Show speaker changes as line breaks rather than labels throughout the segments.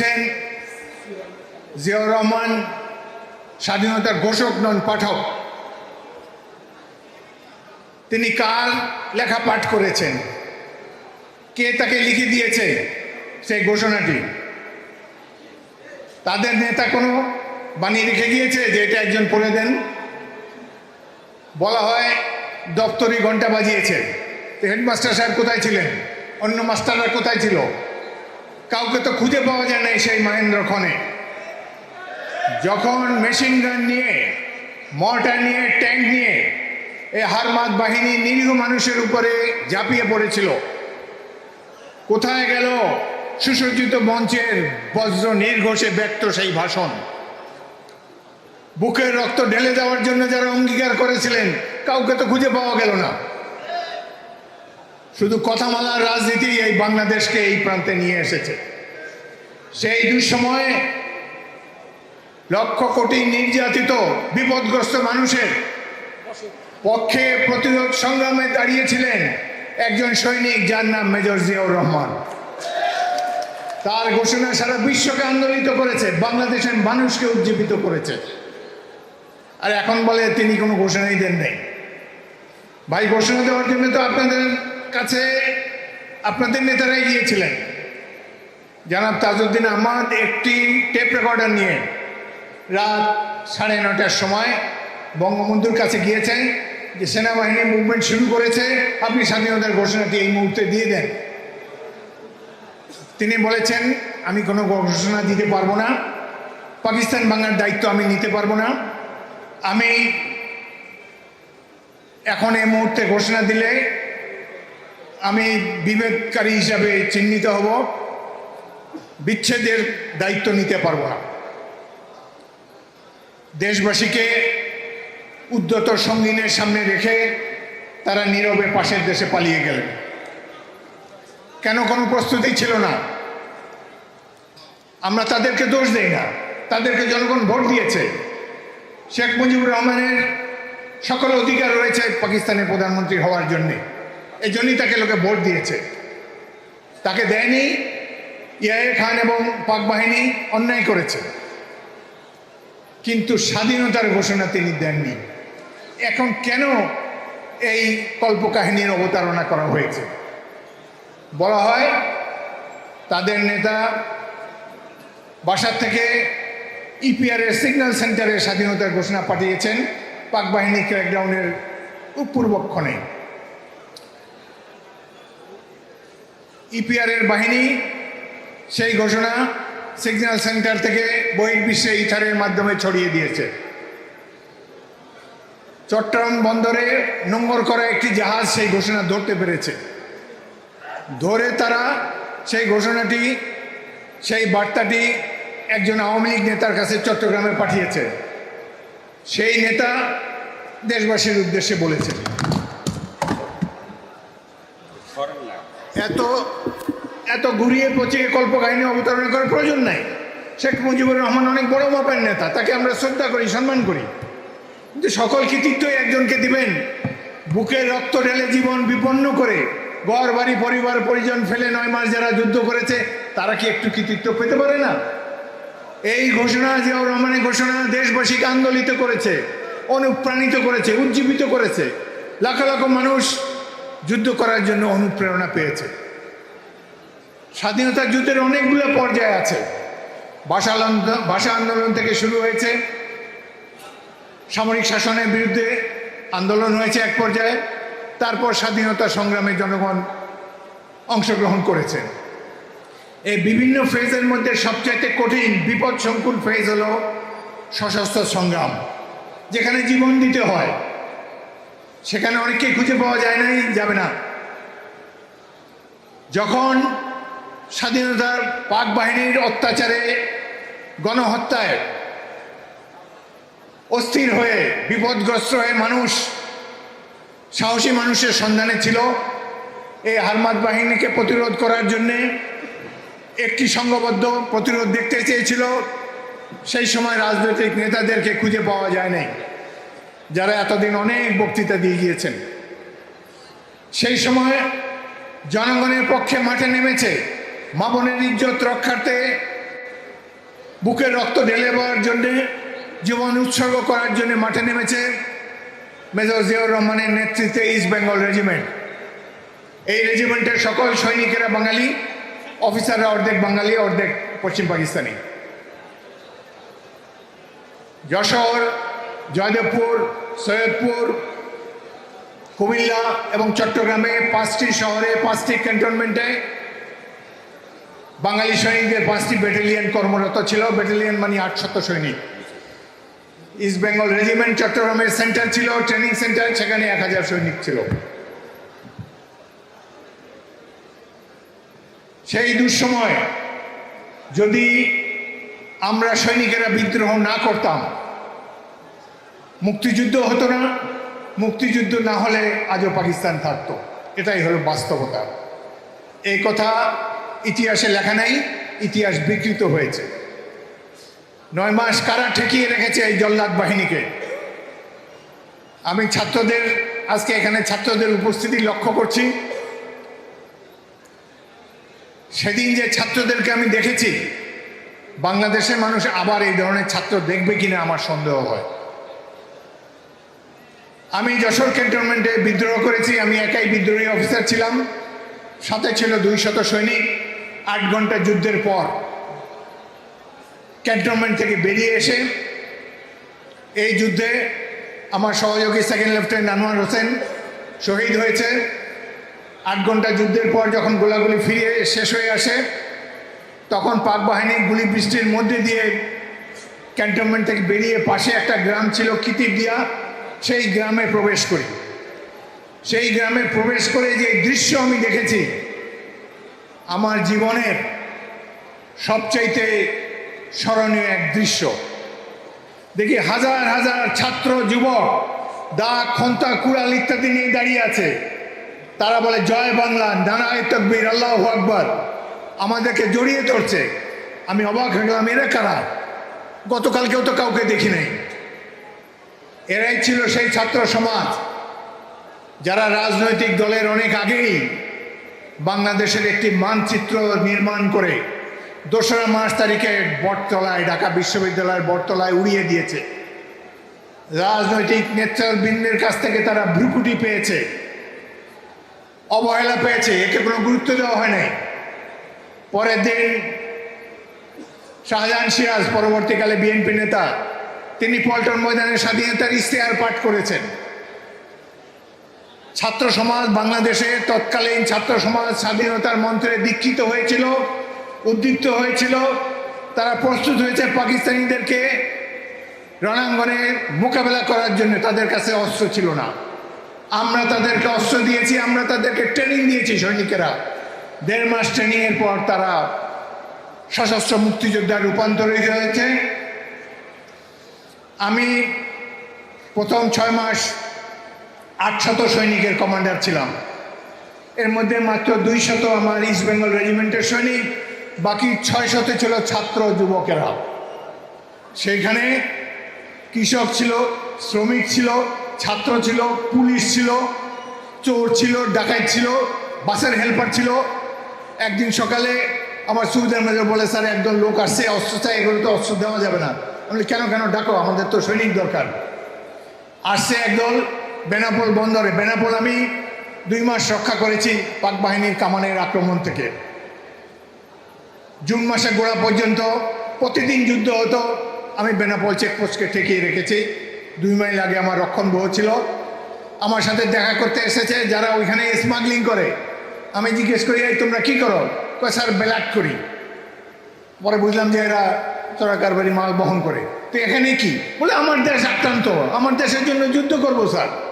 বলছেন জিয়াউর রহমান, স্বাধীনতার ঘোষক নন পাঠক। তিনি কার লেখা পাঠ করেছেন? কে তাকে লিখে দিয়েছে সেই ঘোষণাটি? তাদের নেতা কোনো বানিয়ে রেখে গিয়েছে যে এটা একজন পড়ে দেন? বলা হয় দপ্তরি ঘণ্টা বাজিয়েছে। হেডমাস্টার সাহেব কোথায় ছিলেন? অন্য মাস্টাররা কোথায় ছিল? কাউকে তো খুঁজে পাওয়া যায় না সেই মহেন্দ্রক্ষণে যখন মেশিন গান নিয়ে মর্টার নিয়ে ট্যাঙ্ক নিয়ে এই হারমাত বাহিনী নিরীহ মানুষের উপরে ঝাঁপিয়ে পড়েছিল, কোথায় গেল সুসজ্জিত মঞ্চের বজ্র নির্ঘোষে ব্যক্ত সেই ভাষণ? বুকের রক্ত ঢেলে দেওয়ার জন্য যারা অঙ্গীকার করেছিলেন, কাউকে তো খুঁজে পাওয়া গেল না। শুধু কথামালার রাজনীতি এই বাংলাদেশকে এই প্রান্তে নিয়ে এসেছে। সেই দুঃসময়ে লক্ষ কোটি নির্যাতিত, বিপদগ্রস্ত মানুষের পক্ষে প্রতিরোধ সংগ্রামে দাঁড়িয়েছিলেন একজন সৈনিক যার নাম মেজর জিয়াউর রহমান। তার ঘোষণা সারা বিশ্বকে আন্দোলিত করেছে, বাংলাদেশের মানুষকে উজ্জীবিত করেছে। আর এখন বলে তিনি কোনো ঘোষণাই দেন নাই। ভাই, ঘোষণা দেওয়ার জন্য তো আপনাদের কাছে, আপনাদের নেতারাই গিয়েছিলেন। জানাব তাজউদ্দিন আহমদ একটি টেপ রেকর্ডার নিয়ে রাত সাড়ে নটার সময় বঙ্গবন্ধুর কাছে গিয়েছেন যে সেনাবাহিনী মুভমেন্ট শুরু করেছে, আপনি স্বাধীনতার ঘোষণাটি এই মুহূর্তে দিয়ে দেন। তিনি বলেছেন, আমি কোনো ঘোষণা দিতে পারব না, পাকিস্তান বাংলার দায়িত্ব আমি নিতে পারব না। আমি এখন এই মুহূর্তে ঘোষণা দিলে আমি বিভেদকারী হিসাবে চিহ্নিত হব। বিচ্ছেদের দায়িত্ব নিতে পারব না। দেশবাসীকে উদ্যত সঙ্গিনের সামনে রেখে তারা নীরবে পাশের দেশে পালিয়ে গেলেন। কেন কোনো প্রস্তুতি ছিল না? আমরা তাদেরকে দোষ দেই না। তাদেরকে জনগণ ভোট দিয়েছে। শেখ মুজিবুর রহমানের সকল অধিকার রয়েছে পাকিস্তানের প্রধানমন্ত্রী হওয়ার জন্যে। এই জন্যই তাকে লোকে ভোট দিয়েছে। তাকে দেয়নি ইয়াহে খান এবং পাক বাহিনী অন্যায় করেছে। কিন্তু স্বাধীনতার ঘোষণা তিনি দেননি। এখন কেন এই কল্পকাহিনীর অবতারণা করা হয়েছে? বলা হয়, তাদের নেতা বাসার থেকে ইপিআরের সিগন্যাল সেন্টারে স্বাধীনতার ঘোষণা পাঠিয়েছেন। পাক বাহিনী ক্র্যাকডাউনের পূর্বক্ষণে ইপিআরের বাহিনী সেই ঘোষণা সিগন্যাল সেন্টার থেকে বহির্বিশ্বে ইথারের মাধ্যমে ছড়িয়ে দিয়েছে। চট্টগ্রাম বন্দরে নোংর করা একটি জাহাজ সেই ঘোষণা ধরতে পেরেছে। ধরে তারা সেই ঘোষণাটি সেই বার্তাটি একজন আওয়ামী লীগ নেতার কাছে চট্টগ্রামে পাঠিয়েছে। সেই নেতা দেশবাসীর উদ্দেশ্যে বলেছে। এত এত ঘুরিয়ে পচিয়ে কল্পকাহিনী অবতারণা করার প্রয়োজন নাই। শেখ মুজিবুর রহমান অনেক বড় মাপের নেতা, তাকে আমরা শ্রদ্ধা করি, সম্মান করি। কিন্তু সকল কৃতিত্বই একজনকে দিবেন। বুকের রক্ত ঢেলে জীবন বিপন্ন করে, ঘর, বাড়ি, পরিবার, পরিজন ফেলে নয় মাস যারা যুদ্ধ করেছে, তারা কি একটু কৃতিত্ব পেতে পারে না? এই ঘোষণা জিয়াউর রহমানের ঘোষণা দেশবাসীকে আন্দোলিত করেছে, অনুপ্রাণিত করেছে, উজ্জীবিত করেছে। লাখ লাখ মানুষ যুদ্ধ করার জন্য অনুপ্রেরণা পেয়েছে। স্বাধীনতা যুদ্ধের অনেকগুলো পর্যায় আছে। ভাষা ভাষা আন্দোলন থেকে শুরু হয়েছে। সামরিক শাসনের বিরুদ্ধে আন্দোলন হয়েছে এক পর্যায়ে। তারপর স্বাধীনতা সংগ্রামে জনগণ অংশগ্রহণ করেছে। এই বিভিন্ন ফেজের মধ্যে সবচাইতে কঠিন বিপদ সংকুল ফেজ হলো সশস্ত্র সংগ্রাম, যেখানে জীবন দিতে হয়। সেখানে অনেককে খুঁজে পাওয়া যায় নাই, যাবে না। যখন স্বাধীনতার পাক বাহিনীর অত্যাচারে গণহত্যায় অস্থির হয়ে, বিপদগ্রস্ত হয়ে মানুষ, সাহসী মানুষের সন্ধানে ছিল। এই হারমাত বাহিনীকে প্রতিরোধ করার জন্যে একটি সংঘবদ্ধ প্রতিরোধ দেখতে চেয়েছিল। সেই সময় রাজনৈতিক নেতাদেরকে খুঁজে পাওয়া যায় নাই, যারা এতদিন অনেক বক্তৃতা দিয়ে গিয়েছেন। সেই সময় জনগণের পক্ষে মাঠে নেমেছে। মা বোনের ইজ্জত রক্ষার্থে বুকের রক্ত ঢেলে দেওয়ার জন্যে, জীবন উৎসর্গ করার জন্য মাঠে নেমেছে মেজর জিয়াউর রহমানের নেতৃত্বে ইস্ট বেঙ্গল রেজিমেন্ট এই রেজিমেন্টের সকল সৈনিকেরা বাঙালি অফিসাররা অর্ধেক বাঙালি, অর্ধেক পশ্চিম পাকিস্তানি। যশোর, জয়দেবপুর, সৈয়দপুর, কুমিল্লা এবং চট্টগ্রামে পাঁচটি শহরে, পাঁচটি ক্যান্টনমেন্টে বাঙালি সৈনিকদের পাঁচটি ব্যাটালিয়ন কর্মরত ছিল। ব্যাটালিয়ন মানে আটশত সৈনিক। ইস্ট বেঙ্গল রেজিমেন্ট চট্টগ্রামের সেন্টার ছিল ট্রেনিং সেন্টার সেখানে এক হাজার সৈনিক ছিল। সেই দুঃসময় যদি আমরা সৈনিকেরা বিদ্রোহ না করতাম, মুক্তিযুদ্ধ হতো না। মুক্তিযুদ্ধ না হলে আজও পাকিস্তান থাকতো। এটাই হলো বাস্তবতা। এই কথা ইতিহাসে লেখা নাই, ইতিহাস বিকৃত হয়েছে। নয় মাস কারা ঠেকিয়ে রেখেছে এই জল্লাদ বাহিনীকে? আমি ছাত্রদের, আজকে এখানে ছাত্রদের উপস্থিতি লক্ষ্য করছি। সেদিন যে ছাত্রদেরকে আমি দেখেছি, বাংলাদেশের মানুষ আবার এই ধরনের ছাত্র দেখবে কিনা আমার সন্দেহ হয়। আমি যশোর ক্যান্টনমেন্টে বিদ্রোহ করেছি, আমি একাই বিদ্রোহী অফিসার ছিলাম। সাথে ছিল দুই শত সৈনিক। আট ঘণ্টা যুদ্ধের পর ক্যান্টনমেন্ট থেকে বেরিয়ে এসে এই যুদ্ধে আমার সহযোগী সেকেন্ড লেফটেন্যান্ট আনোয়ার হোসেন শহীদ হয়েছে। আট ঘণ্টা যুদ্ধের পর যখন গোলাগুলি ফিরিয়ে শেষ হয়ে আসে, তখন পাক বাহিনী গুলি বৃষ্টির মধ্যে দিয়ে ক্যান্টনমেন্ট থেকে বেরিয়ে পাশে একটা গ্রাম ছিল কিতিরদিয়া সেই গ্রামে প্রবেশ করি। সেই গ্রামে প্রবেশ করে যে দৃশ্য আমি দেখেছি আমার জীবনের সবচাইতে স্মরণীয় এক দৃশ্য। দেখি হাজার হাজার ছাত্র, যুবক, দা, খন্তা, কুড়াল ইত্যাদি নিয়ে দাঁড়িয়ে আছে। তারা বলে, জয় বাংলা নানায় তকবীর, আল্লাহ আকবর। আমাদেরকে জড়িয়ে ধরছে। আমি অবাক হয়ে গেলাম, এরা কারা? গতকালকেও তো কাউকে দেখি নাই। এরাই ছিল সেই ছাত্র সমাজ, যারা রাজনৈতিক দলের অনেক আগেই বাংলাদেশের একটি মানচিত্র নির্মাণ করে দোসরা মার্চ তারিখে বটতলায়, ঢাকা বিশ্ববিদ্যালয়ের বটতলায় উড়িয়ে দিয়েছে। রাজনৈতিক নেতৃবৃন্দের কাছ থেকে তারা ভ্রুকুটি পেয়েছে, অবহেলা পেয়েছে, একে কোনো গুরুত্ব দেওয়া হয় নাই। পরের দিন শাহজাহান সিরাজ, পরবর্তীকালে বিএনপি নেতা, তিনি পল্টন ময়দানে স্বাধীনতার ইশতেহার পাঠ করেছেন। ছাত্র সমাজ বাংলাদেশে তৎকালীন ছাত্র সমাজ স্বাধীনতার মন্ত্রে দীক্ষিত হয়েছিল, উদ্দীপ্ত হয়েছিল। তারা প্রস্তুত হয়েছে পাকিস্তানিদেরকে রণাঙ্গনে মোকাবেলা করার জন্য। তাদের কাছে অস্ত্র ছিল না। আমরা তাদেরকে অস্ত্র দিয়েছি, আমরা তাদেরকে ট্রেনিং দিয়েছি সৈনিকেরা। দেড় মাস ট্রেনিংয়ের পর তারা সশস্ত্র মুক্তিযোদ্ধায় রূপান্তরিত হয়েছে। আমি প্রথম ছয় মাস আটশত সৈনিকের কমান্ডার ছিলাম। এর মধ্যে মাত্র দুই শত আমার ইস্ট বেঙ্গল রেজিমেন্টের সৈনিক, বাকি ছয় শতে ছিল ছাত্র যুবকেরা। সেইখানে কৃষক ছিল, শ্রমিক ছিল, ছাত্র ছিল, পুলিশ ছিল, চোর ছিল, ডাকাত ছিল, বাসের হেল্পার ছিল। একদিন সকালে আমার সুবিধার মেজর বলে, স্যার, একজন লোক আসছে, অস্ত্র চাই, এগুলো তো অস্ত্র দেওয়া যাবে না। আমি কেন কেন? ডাকো, আমাদের তো সৈনিক দরকার। আসছে একদল বেনাপোল বন্দরে। বেনাপোল আমি দুই মাস রক্ষা করেছি পাক বাহিনীর কামানের আক্রমণ থেকে। জুন মাসে গোড়া পর্যন্ত প্রতিদিন যুদ্ধ হতো। আমি বেনাপোল চেকপোস্টকে ঠেকিয়ে রেখেছি। দুই মাইল আগে আমার রক্ষণবহ ছিল। আমার সাথে দেখা করতে এসেছে যারা ওইখানে স্মাগলিং করে। আমি জিজ্ঞেস করি, এই, তোমরা কি করো? স্যার বেলাট করি। পরে বুঝলাম যে এরা চোরাকার বাড়ি মাল বহন করে। তো এখানে কি? বলে, আমার দেশ আক্রান্ত। আমার দেশের জন্য যুদ্ধ করব, স্যার।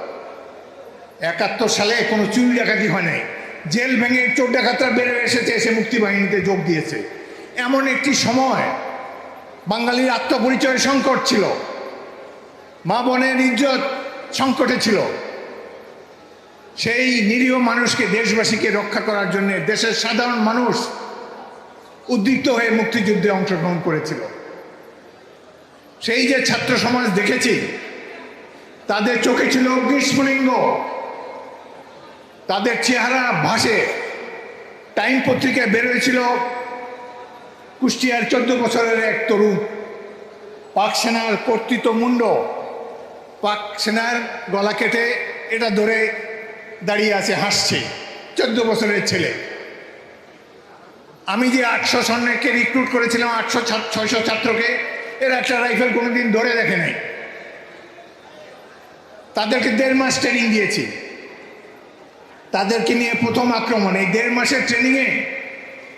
একাত্তর সালে কোনো চুরি ডাকাতি হয় নাই। জেল ভেঙে চোর ডাকাতরা বেড়ে এসেছে, এসে মুক্তিবাহিনীতে যোগ দিয়েছে। এমন একটি সময় বাঙালির আত্মপরিচয় সংকট ছিল। মা বোনের ইজ্জত সংকটে ছিল। সেই নিরীহ মানুষকে দেশবাসীকে রক্ষা করার জন্য দেশের সাধারণ মানুষ উদ্দীপ্ত হয়ে মুক্তিযুদ্ধে অংশগ্রহণ করেছিল। সেই যে ছাত্র সমাজ দেখেছি, তাদের চোখে ছিল গ্রীষ্মলিঙ্গ তাদের চেহারা ভাসে। টাইম পত্রিকায় বেরোয়েছিল কুষ্টিয়ার চোদ্দ বছরের এক তরুণ। পাক সেনার কর্তৃত্ব মুন্ড। পাক সেনার গলা কেটে এটা ধরে দাঁড়িয়ে আছে, হাসছে। চোদ্দ বছরের ছেলে। আমি যে আটশো সৈন্যকে রিক্রুট করেছিলাম, আটশো ছয়শো ছাত্রকে, এর একটা রাইফেল কোনোদিন ধরে দেখে নাই। তাদেরকে দেড় মাস ট্রেনিং দিয়েছি। তাদেরকে নিয়ে প্রথম আক্রমণ। এই দেড় মাসের ট্রেনিংয়ে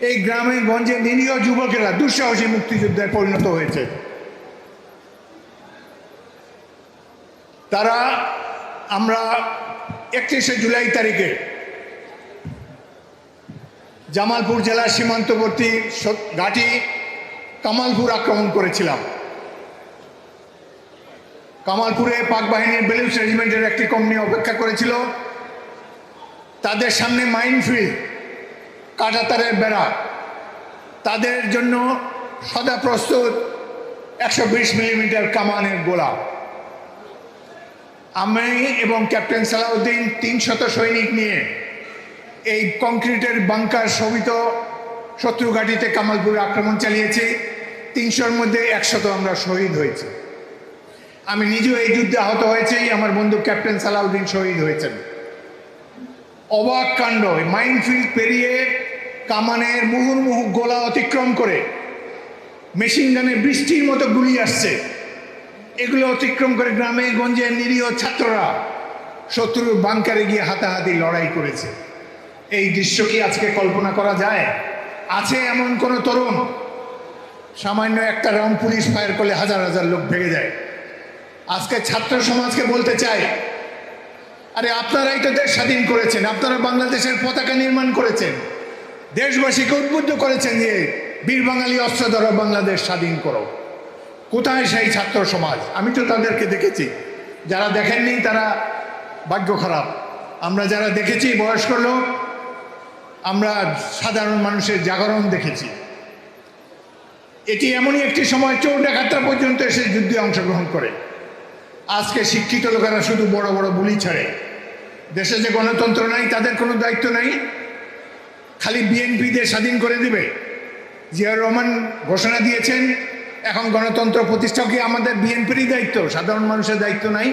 এই গ্রামে গঞ্জে নিরীহ যুবকেরা দুঃসাহসী মুক্তিযুদ্ধে পরিণত হয়েছে। তারা আমরা একত্রিশে জুলাই তারিখে জামালপুর জেলার সীমান্তবর্তী ঘাঁটি কামালপুর আক্রমণ করেছিলাম। কামালপুরে পাক বাহিনীর বেলুস রেজিমেন্টের একটি কমনি অপেক্ষা করেছিল। তাদের সামনে মাইনফিল্ড কাটাতারের বেড়া। তাদের জন্য সদা প্রস্তুত একশো বিশ মিলিমিটার কামানের গোলা। আমি এবং ক্যাপ্টেন সালাউদ্দিন তিনশত সৈনিক নিয়ে এই কংক্রিটের বাংকার শোভিত শত্রু ঘাঁটিতে কামালপুরে আক্রমণ চালিয়েছি। তিনশোর মধ্যে একশত আমরা শহীদ হয়েছি। আমি নিজেও এই যুদ্ধে আহত হয়েছি। আমার বন্ধু ক্যাপ্টেন সালাউদ্দিন শহীদ হয়েছেন। অবাক কাণ্ড। মাইনফিল্ড পেরিয়ে কামানের মুহুর্মুহু গোলা অতিক্রম করে মেশিন গানে বৃষ্টির মতো গুলি আসছে। এগুলো অতিক্রম করে গ্রামে গঞ্জে নিরীহ ছাত্ররা শত্রুর বাংকারে গিয়ে হাতাহাতি লড়াই করেছে। এই দৃশ্য কি আজকে কল্পনা করা যায়? আছে এমন কোন তরুণ? সামান্য একটা রাউন্ড পুলিশ ফায়ার করলে হাজার হাজার লোক ভেঙে যায়। আজকে ছাত্র সমাজকে বলতে চাই আরে আপনারাই তো দেশ স্বাধীন করেছেন, আপনারা বাংলাদেশের পতাকা নির্মাণ করেছেন। দেশবাসীকে উদ্বুদ্ধ করেছেন যে বীর বাঙালি অস্ত্র ধরো, বাংলাদেশ স্বাধীন করো। কোথায় সেই ছাত্র সমাজ? আমি তো তাদেরকে দেখেছি। যারা দেখেননি তারা ভাগ্য খারাপ। আমরা যারা দেখেছি, বয়স্ক লোক, আমরা সাধারণ মানুষের জাগরণ দেখেছি। এটি এমনই একটি সময় চোর ডাকাতরা পর্যন্ত এসে যুদ্ধে অংশগ্রহণ করে। আজকে শিক্ষিত লোকেরা শুধু বড় বড় বুলি ছাড়ে। দেশে যে গণতন্ত্র নাই, তাদের কোনো দায়িত্ব নাই। খালি বিএনপি দিয়ে স্বাধীন করে দিবে। জিয়াউর রহমান ঘোষণা দিয়েছেন, এখন গণতন্ত্র প্রতিষ্ঠা কি আমাদের বিএনপিরই দায়িত্ব? সাধারণ মানুষের দায়িত্ব নাই।